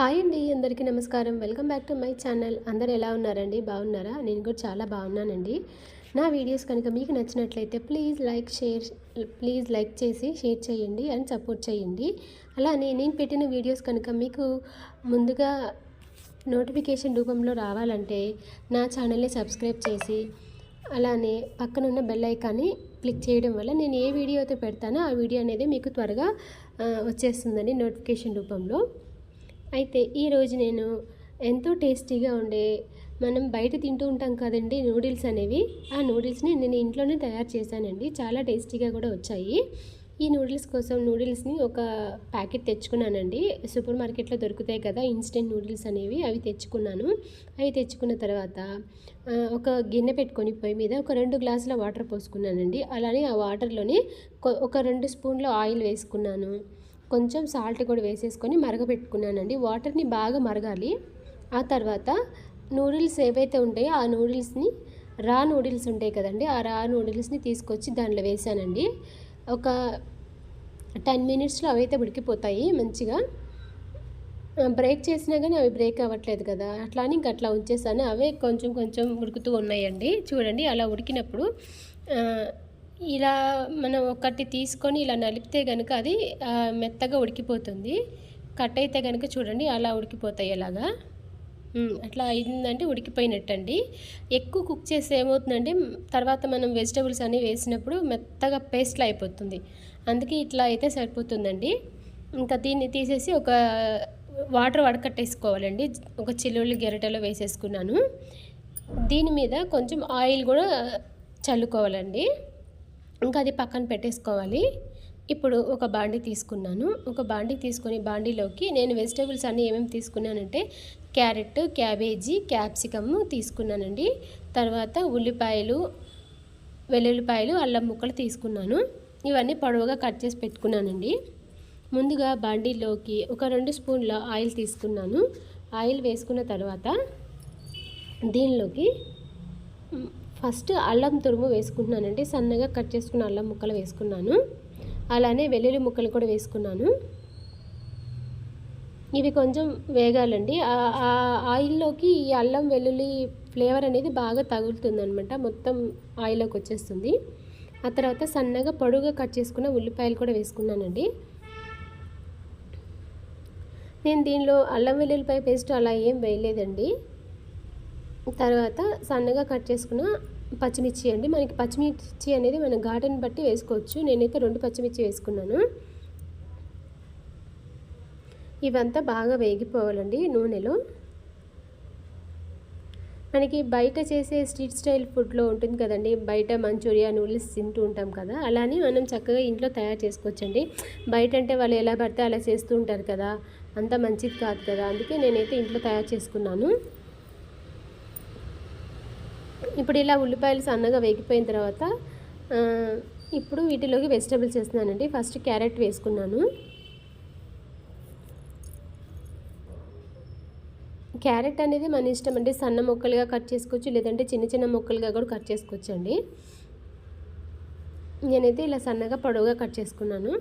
Hi అండి అందరికీ నమస్కారం. Welcome back to my channel. అందరు ఎలా ఉన్నారండి? బాగున్నారా? నేను కూడా చాలా బాగున్నానండి. నా వీడియోస్ కనుక మీకు నచ్చినట్లయితే please like share please like చేసి షేర్ చేయండి అండ్ సపోర్ట్ చేయండి. అలానే నేను పెట్టిన వీడియోస్ కనుక మీకు ముందుగా నోటిఫికేషన్ రూపంలో రావాలంటే నా ఛానల్ని సబ్స్క్రైబ్ చేసి అలానే పక్కనున్న బెల్ ఐకాన్ని క్లిక్ చేయడం వల్ల నేను ఏ వీడియో అయితే పెడతానో ఆ వీడియో అనేది మీకు త్వరగా వచ్చేస్తుందండి నోటిఫికేషన్ రూపంలో. అయితే ఈరోజు నేను ఎంతో టేస్టీగా ఉండే మనం బయట తింటూ ఉంటాం కదండి నూడిల్స్ అనేవి. ఆ నూడిల్స్ని నేను ఇంట్లోనే తయారు చేశానండి. చాలా టేస్టీగా కూడా వచ్చాయి. ఈ నూడిల్స్ కోసం నూడిల్స్ని ఒక ప్యాకెట్ తెచ్చుకున్నానండి. సూపర్ మార్కెట్లో దొరుకుతాయి కదా ఇన్స్టెంట్ నూడిల్స్ అనేవి. అవి తెచ్చుకున్నాను. అవి తెచ్చుకున్న తర్వాత ఒక గిన్నె పెట్టుకొని పొయ్యి మీద ఒక రెండు గ్లాసుల వాటర్ పోసుకున్నానండి. అలానే ఆ వాటర్లోనే ఒక రెండు స్పూన్ల ఆయిల్ వేసుకున్నాను. కొంచెం సాల్ట్ కూడా వేసేసుకొని మరగపెట్టుకున్నానండి వాటర్ని బాగా మరగాలి. ఆ తర్వాత నూడిల్స్ ఏవైతే ఉంటాయో ఆ నూడిల్స్ని రా నూడిల్స్ ఉంటాయి కదండి ఆ రా నూడిల్స్ని తీసుకొచ్చి దాంట్లో వేసానండి. ఒక టెన్ మినిట్స్లో అవైతే ఉడికిపోతాయి మంచిగా. బ్రేక్ చేసినా కానీ అవి బ్రేక్ అవ్వట్లేదు కదా. అట్లా అని ఇంక అట్లా ఉంచేసాను. అవే కొంచెం కొంచెం ఉడుకుతూ ఉన్నాయండి. చూడండి అలా ఉడికినప్పుడు ఇలా మనం ఒకటి తీసుకొని ఇలా నలిపితే కనుక అది మెత్తగా ఉడికిపోతుంది. కట్ అయితే కనుక చూడండి అలా ఉడికిపోతాయి అలాగా అట్లా అయిందంటే ఉడికిపోయినట్టండి. ఎక్కువ కుక్ చేస్తే ఏమవుతుందంటే తర్వాత మనం వెజిటబుల్స్ అన్నీ వేసినప్పుడు మెత్తగా పేస్ట్లా అయిపోతుంది. అందుకే ఇట్లా అయితే సరిపోతుందండి. ఇంకా దీన్ని తీసేసి ఒక వాటర్ వడకట్టేసుకోవాలండి. ఒక చిల్లుళ్ళు గెరటలో వేసేసుకున్నాను. దీని మీద కొంచెం ఆయిల్ కూడా చల్లుకోవాలండి. ఇంకా అది పక్కన పెట్టేసుకోవాలి. ఇప్పుడు ఒక బాండీ తీసుకున్నాను. ఒక బాండీ తీసుకొని బాండీలోకి నేను వెజిటేబుల్స్ అన్నీ ఏమేమి తీసుకున్నానంటే క్యారెట్ క్యాబేజీ క్యాప్సికమ్ తీసుకున్నానండి. తర్వాత ఉల్లిపాయలు వెల్లుల్లిపాయలు అల్లం ముక్కలు తీసుకున్నాను. ఇవన్నీ పొడవుగా కట్ చేసి పెట్టుకున్నానండి. ముందుగా బాండీలోకి ఒక రెండు స్పూన్ల ఆయిల్ తీసుకున్నాను. ఆయిల్ వేసుకున్న తర్వాత దీనిలోకి ఫస్ట్ అల్లం తురుము వేసుకుంటున్నానండి. సన్నగా కట్ చేసుకున్న అల్లం ముక్కలు వేసుకున్నాను. అలానే వెల్లుల్లి ముక్కలు కూడా వేసుకున్నాను. ఇవి కొంచెం వేగాలండి. ఆ- ఆయిల్లోకి ఈ అల్లం వెల్లుల్లి ఫ్లేవర్ అనేది బాగా తగులుతుంది అనమాట మొత్తం ఆయిల్లోకి వచ్చేస్తుంది. ఆ తర్వాత సన్నగా పొడుగా కట్ చేసుకున్న ఉల్లిపాయలు కూడా వేసుకున్నానండి. నేను దీనిలో అల్లం వెల్లుల్లిపాయ పేస్ట్ అలా ఏం వేయలేదండి. తర్వాత సన్నగా కట్ చేసుకున్న పచ్చిమిర్చి అండి. మనకి పచ్చిమిర్చి అనేది మన ఘాటుని బట్టి వేసుకోవచ్చు. నేనైతే రెండు పచ్చిమిర్చి వేసుకున్నాను. ఇవంతా బాగా వేగిపోవాలండి నూనెలో. మనకి బయట చేసే స్ట్రీట్ స్టైల్ ఫుడ్లో ఉంటుంది కదండి. బయట మంచూరియా నూడిల్స్ తింటూ ఉంటాం కదా. అలానే మనం చక్కగా ఇంట్లో తయారు చేసుకోవచ్చండి. బయట అంటే వాళ్ళు ఎలా పడితే అలా చేస్తూ ఉంటారు కదా. అంత మంచిది కాదు కదా. అందుకే నేనైతే ఇంట్లో తయారు చేసుకున్నాను. ఇప్పుడు ఇలా ఉల్లిపాయలు సన్నగా వేగిపోయిన తర్వాత ఇప్పుడు వీటిలోకి వెజిటబుల్స్ వేస్తున్నానండి. ఫస్ట్ క్యారెట్ వేసుకున్నాను. క్యారెట్ అనేది మన ఇష్టం అండి. సన్న ముక్కలుగా కట్ చేసుకోవచ్చు లేదంటే చిన్న చిన్న ముక్కలుగా కూడా కట్ చేసుకోవచ్చు అండి నేనైతే ఇలా సన్నగా పొడవుగా కట్ చేసుకున్నాను.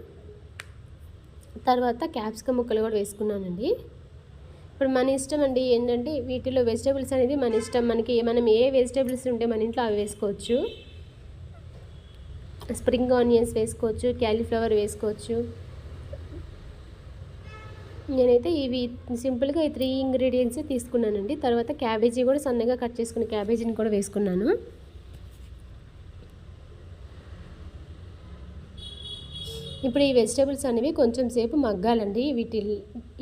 తర్వాత క్యాప్సికమ్ ముక్కలు కూడా వేసుకున్నానండి. ఇప్పుడు మన ఇష్టం అండి ఏంటంటే వీటిలో వెజిటేబుల్స్ అనేది మన ఇష్టం. మనకి మనం ఏ వెజిటేబుల్స్ ఉంటే మన ఇంట్లో అవి వేసుకోవచ్చు. స్ప్రింగ్ ఆనియన్స్ వేసుకోవచ్చు క్యాలీఫ్లవర్ వేసుకోవచ్చు. నేనైతే ఇవి సింపుల్గా ఈ త్రీ ఇంగ్రీడియంట్స్ తీసుకున్నానండి. తర్వాత క్యాబేజీ కూడా సన్నగా కట్ చేసుకున్న క్యాబేజీని కూడా వేసుకున్నాను. ఇప్పుడు ఈ వెజిటేబుల్స్ అనేవి కొంచెం సేపు మగ్గాలండి. వీటి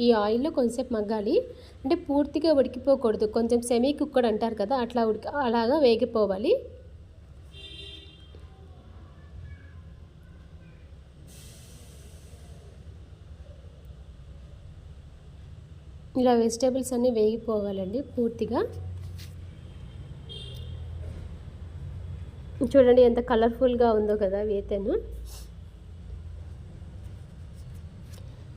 ఈ ఆయిల్లో కొంచెంసేపు మగ్గాలి. అంటే పూర్తిగా ఉడికిపోకూడదు. కొంచెం సెమీ కుక్కడ్ అంటారు కదా అట్లా ఉడికి అలాగా వేగిపోవాలి. ఇలా వెజిటేబుల్స్ అన్నీ వేగిపోవాలండి పూర్తిగా. చూడండి ఎంత కలర్ఫుల్గా ఉందో కదా వేతను.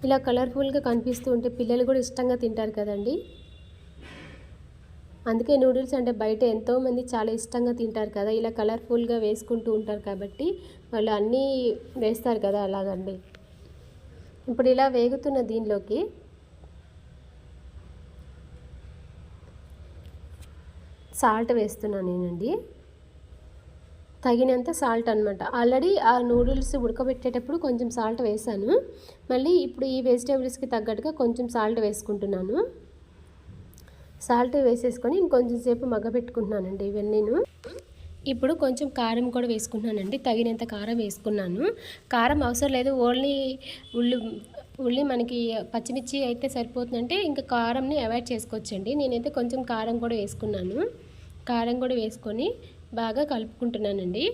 ఇలా కలర్ఫుల్గా కనిపిస్తూ ఉంటే పిల్లలు కూడా ఇష్టంగా తింటారు కదండి. అందుకే నూడిల్స్ అంటే బయట ఎంతోమంది చాలా ఇష్టంగా తింటారు కదా ఇలా కలర్ఫుల్గా వేసుకుంటూ ఉంటారు కాబట్టి వాళ్ళు అన్నీ వేస్తారు కదా అలాగండి. ఇప్పుడు ఇలా వేగుతున్న దీనిలోకి సాల్ట్ వేస్తున్నాను నేనండి. తగినంత సాల్ట్ అనమాట ఆల్రెడీ ఆ నూడిల్స్ ఉడకబెట్టేటప్పుడు కొంచెం సాల్ట్ వేసాను. మళ్ళీ ఇప్పుడు ఈ వెజిటేబుల్స్కి తగ్గట్టుగా కొంచెం సాల్ట్ వేసుకుంటున్నాను. సాల్ట్ వేసేసుకొని ఇంకొంచెం సేపు మగ్గబెట్టుకుంటున్నానండి ఇవన్నీను ఇప్పుడు కొంచెం కారం కూడా వేసుకున్నానండి తగినంత కారం వేసుకున్నాను. కారం అవసరం లేదు. ఓన్లీ ఉల్లి ఉల్లి మనకి పచ్చిమిర్చి అయితే సరిపోతుందంటే ఇంకా కారంని అవాయిడ్ చేసుకోవచ్చండి. నేనైతే కొంచెం కారం కూడా వేసుకున్నాను. కారం కూడా వేసుకొని బాగా కలుపుకుంటున్నానండి.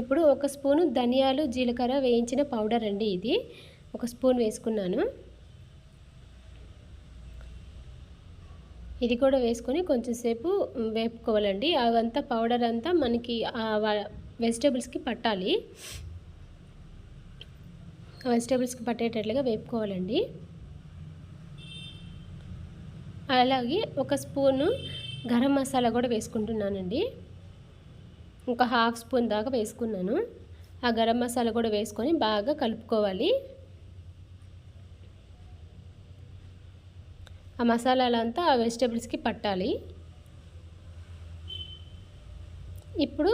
ఇప్పుడు ఒక స్పూను ధనియాలు జీలకర్ర వేయించిన పౌడర్ అండి ఇది. ఒక స్పూన్ వేసుకున్నాను. ఇది కూడా వేసుకొని కొంచెం సేపు వేపుకోవాలండి. అవంతా పౌడర్ అంతా మనకి వెజిటేబుల్స్కి పట్టాలి. వెజిటేబుల్స్కి పట్టేటట్లుగా వేపుకోవాలండి. అలాగే ఒక స్పూను గరం మసాలా కూడా వేసుకుంటున్నానండి. ఒక హాఫ్ స్పూన్ దాకా వేసుకున్నాను. ఆ గరం మసాలా కూడా వేసుకొని బాగా కలుపుకోవాలి. ఆ మసాలాలంతా ఆ వెజిటేబుల్స్కి పట్టాలి. ఇప్పుడు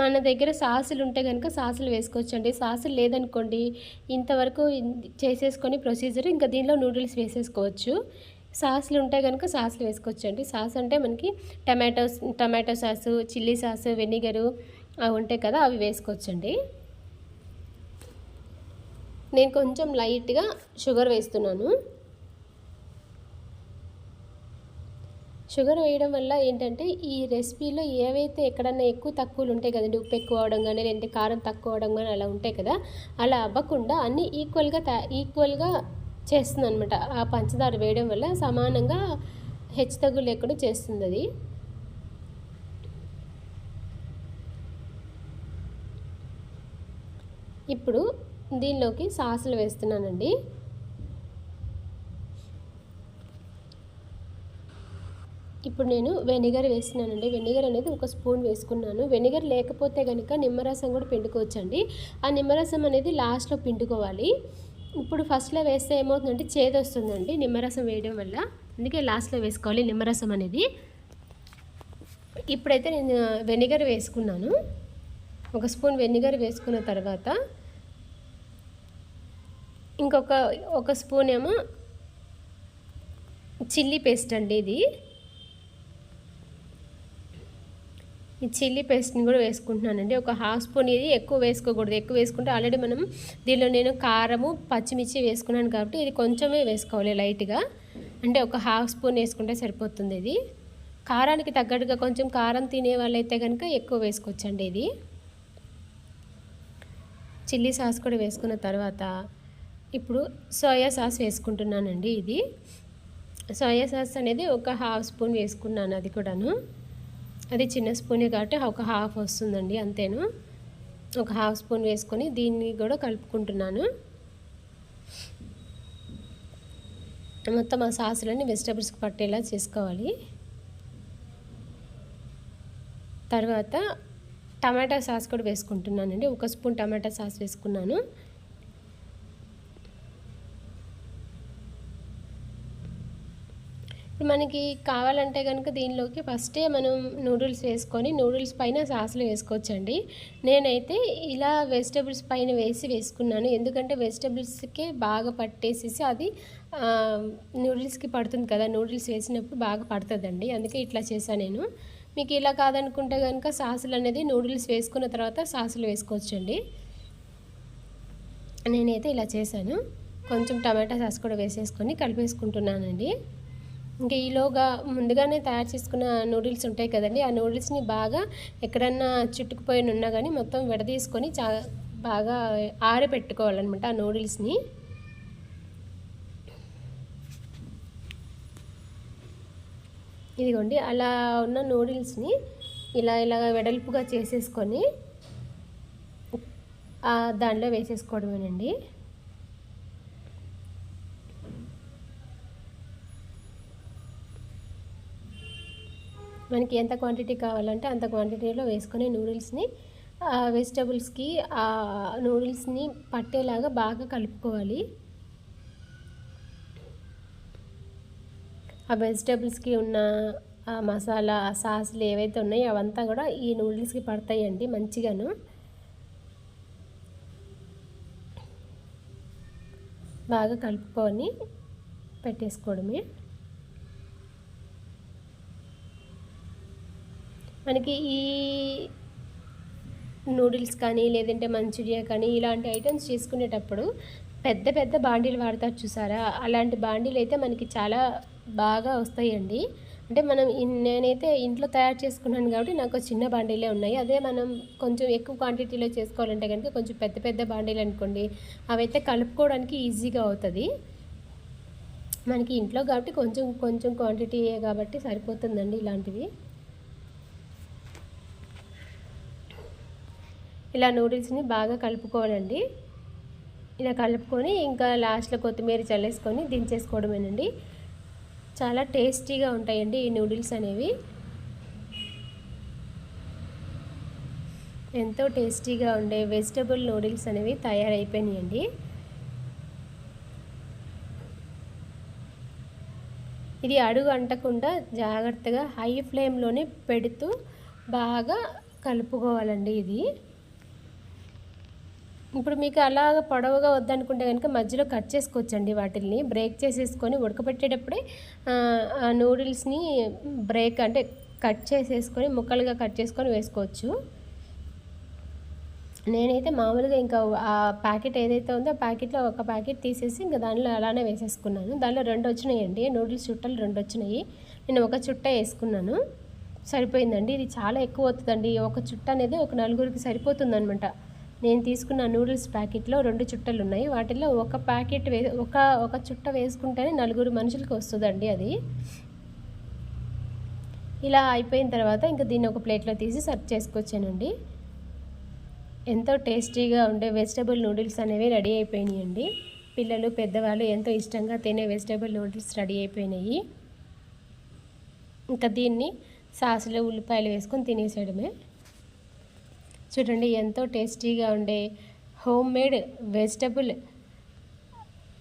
మన దగ్గర సాసులు ఉంటే కనుక సాసులు వేసుకోవచ్చండి. సాసులు లేదనుకోండి ఇంతవరకు చేసేసుకొని ప్రొసీజర్ ఇంకా దీనిలో నూడిల్స్ వేసేసుకోవచ్చు. సాసులు ఉంటే కనుక సాసులు వేసుకోవచ్చండి. సాస్ అంటే మనకి tomatoes tomato sauce chilli sauce vinegar అవి ఉంటాయి కదా అవి వేసుకోవచ్చండి. నేను కొంచెం లైట్గా షుగర్ వేస్తున్నాను. షుగర్ వేయడం వల్ల ఏంటంటే ఈ రెసిపీలో ఏవైతే ఎక్కడన్నా ఎక్కువ తక్కువలు ఉంటాయి కదండి ఉప్పు ఎక్కువ అవడం కానీ లేదంటే కారం తక్కువ అవడం కానీ అలా ఉంటాయి కదా అలా అవ్వకుండా అన్నీ ఈక్వల్గా ఈక్వల్గా చేస్తుంది అనమాట ఆ పంచదార వేయడం వల్ల సమానంగా హెచ్చు తగ్గు లేకుండా చేస్తుంది అది ఇప్పుడు దీనిలోకి సాసులు వేస్తున్నానండి. ఇప్పుడు నేను వెనిగర్ వేస్తున్నానండి. వెనిగర్ అనేది ఒక స్పూన్ వేసుకున్నాను. వెనిగర్ లేకపోతే కనుక నిమ్మరసం కూడా పిండుకోవచ్చండి. ఆ నిమ్మరసం అనేది లాస్ట్లో పిండుకోవాలి. ఇప్పుడు ఫస్ట్లో వేస్తే ఏమవుతుందంటే చేదు వస్తుందండి నిమ్మరసం వేయడం వల్ల. అందుకే లాస్ట్లో వేసుకోవాలి నిమ్మరసం అనేది. ఇప్పుడైతే నేను వెనిగర్ వేసుకున్నాను. ఒక స్పూన్ వెనిగర్ వేసుకున్న తర్వాత ఇంకొక ఒక స్పూన్ ఏమో చిల్లీ పేస్ట్ అండి ఇది. ఈ చిల్లీ పేస్ట్ని కూడా వేసుకుంటున్నానండి. ఒక హాఫ్ స్పూన్ ఇది ఎక్కువ వేసుకోకూడదు. ఎక్కువ వేసుకుంటే ఆల్రెడీ మనం దీనిలో నేను కారము పచ్చిమిర్చి వేసుకున్నాను కాబట్టి ఇది కొంచెమే వేసుకోవాలి లైట్గా. అంటే ఒక హాఫ్ స్పూన్ వేసుకుంటే సరిపోతుంది ఇది. కారానికి తగ్గట్టుగా కొంచెం కారం తినే వాళ్ళైతే కనుక ఎక్కువ వేసుకోవచ్చండి ఇది. చిల్లీ సాస్ కూడా వేసుకున్న తర్వాత ఇప్పుడు సోయా సాస్ వేసుకుంటున్నానండి ఇది. సోయా సాస్ అనేది ఒక హాఫ్ స్పూన్ వేసుకున్నాను అది కూడాను. అది చిన్న స్పూనే కాబట్టి ఒక హాఫ్ వస్తుందండి అంతేను? ఒక హాఫ్ స్పూన్ వేసుకొని దీన్ని కూడా కలుపుకుంటున్నాను. మొత్తం ఆ సాసులన్నీ వెజిటబుల్స్కి పట్టేలా చేసుకోవాలి. తర్వాత టమాటా సాస్ కూడా వేసుకుంటున్నానండి. ఒక స్పూన్ టమాటా సాస్ వేసుకున్నాను. మనకి కావాలంటే కనుక దీనిలోకి ఫస్టే మనం నూడిల్స్ వేసుకొని నూడిల్స్ పైన సాసులు వేసుకోవచ్చండి. నేనైతే ఇలా వెజిటేబుల్స్ పైన వేసి వేసుకున్నాను. ఎందుకంటే వెజిటబుల్స్కే బాగా పట్టేసేసి అది నూడిల్స్కి పడుతుంది కదా నూడిల్స్ వేసినప్పుడు బాగా పడుతుందండి. అందుకే ఇట్లా చేశాను నేను. మీకు ఇలా కాదనుకుంటే కనుక సాసులు అనేది నూడిల్స్ వేసుకున్న తర్వాత సాసులు వేసుకోవచ్చండి. నేనైతే ఇలా చేశాను. కొంచెం టమాటా సాస్ కూడా వేసేసుకొని కలిపేసుకుంటున్నానండి. ఇంకా ఈలోగా ముందుగానే తయారు చేసుకున్న నూడిల్స్ ఉంటాయి కదండి ఆ నూడిల్స్ని బాగా ఎక్కడన్నా చుట్టుకుపోయిన ఉన్నా కానీ మొత్తం విడదీసుకొని చా బాగా ఆరబెట్టుకోవాలన్నమాట ఆ నూడిల్స్ని. ఇదిగోండి అలా ఉన్న నూడిల్స్ని ఇలా ఇలా వెడల్పుగా చేసేసుకొని దానిలో వేసేసుకోవడమేనండి. మనకి ఎంత క్వాంటిటీ కావాలంటే అంత క్వాంటిటీలో వేసుకొని నూడిల్స్ని వెజిటబుల్స్కి ఆ నూడిల్స్ని పట్టేలాగా బాగా కలుపుకోవాలి. ఆ వెజిటేబుల్స్కి ఉన్న ఆ మసాలా సాసులు ఏవైతే ఉన్నాయో అవంతా కూడా ఈ నూడిల్స్కి పడతాయండి మంచిగాను. బాగా కలుపుకొని పెట్టేసుకోవడమే. మనకి ఈ నూడిల్స్ కానీ లేదంటే మంచూరియా కానీ ఇలాంటి ఐటమ్స్ చేసుకునేటప్పుడు పెద్ద పెద్ద బాండీలు వాడతారు చూసారా? అలాంటి బాండీలు అయితే మనకి చాలా బాగా వస్తాయండి. అంటే మనం నేనైతే ఇంట్లో తయారు చేసుకున్నాను కాబట్టి నాకు చిన్న బాండీలే ఉన్నాయి. అదే మనం కొంచెం ఎక్కువ క్వాంటిటీలో చేసుకోవాలంటే కనుక కొంచెం పెద్ద పెద్ద బాండీలు అనుకోండి అవైతే కలుపుకోవడానికి ఈజీగా అవుతుంది. మనకి ఇంట్లో కాబట్టి కొంచెం కొంచెం క్వాంటిటీ కాబట్టి సరిపోతుందండి ఇలాంటివి. ఇలా నూడిల్స్ని బాగా కలుపుకోవాలండి. ఇలా కలుపుకొని ఇంకా లాస్ట్లో కొత్తిమీర చల్లేసుకొని దించేసుకోవడమేనండి. చాలా టేస్టీగా ఉంటాయండి ఈ నూడిల్స్ అనేవి. ఎంతో టేస్టీగా ఉండే వెజిటబుల్ నూడిల్స్ అనేవి తయారైపోయినాయండి. ఇది అడుగు అంటకుండా జాగ్రత్తగా హై ఫ్లేమ్లోనే పెడుతూ బాగా కలుపుకోవాలండి ఇది. ఇప్పుడు మీకు అలాగ పొడవుగా వద్దనుకుంటే కనుక మధ్యలో కట్ చేసుకోవచ్చండి వాటిల్ని. బ్రేక్ చేసేసుకొని ఉడకబెట్టేటప్పుడే ఆ నూడిల్స్ని బ్రేక్ అంటే కట్ చేసేసుకొని ముక్కలుగా కట్ చేసుకొని వేసుకోవచ్చు. నేనైతే మామూలుగా ఇంకా ఆ ప్యాకెట్ ఏదైతే ఉందో ఆ ప్యాకెట్లో ఒక ప్యాకెట్ తీసేసి ఇంకా దానిలో అలానే వేసేసుకున్నాను. దానిలో రెండు వచ్చినాయండి. నూడిల్స్ చుట్టలు రెండు వచ్చినాయి. నేను ఒక చుట్ట వేసుకున్నాను. సరిపోయిందండి. ఇది చాలా ఎక్కువ అవుతుందండి. ఒక చుట్ట అనేది ఒక నలుగురికి సరిపోతుంది అనమాట నేను తీసుకున్న నూడిల్స్ ప్యాకెట్లో రెండు చుట్టలు ఉన్నాయి. వాటిల్లో ఒక ప్యాకెట్ వే ఒక ఒక చుట్ట వేసుకుంటేనే నలుగురు మనుషులకి వస్తుందండి అది. ఇలా అయిపోయిన తర్వాత ఇంకా దీన్ని ఒక ప్లేట్లో తీసి సర్వ్ చేసుకొచ్చానండి. ఎంతో టేస్టీగా ఉండే వెజిటబుల్ నూడిల్స్ అనేవి రెడీ అయిపోయినాయండి. పిల్లలు పెద్దవాళ్ళు ఎంతో ఇష్టంగా తినే వెజిటబుల్ నూడిల్స్ రెడీ అయిపోయినాయి. ఇంకా దీన్ని సాసులు ఉల్లిపాయలు వేసుకొని తినేసేయడమే. చూడండి ఎంతో టేస్టీగా ఉండే హోమ్ మేడ్ వెజిటబుల్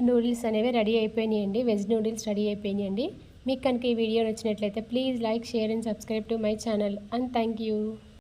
నూడిల్స్ అనేవి రెడీ అయిపోయినాయండి. వెజ్ నూడిల్స్ రెడీ అయిపోయినాయండి. మీకు కనుక ఈ వీడియో నచ్చినట్లయితే please like share and subscribe to my channel. And thank you.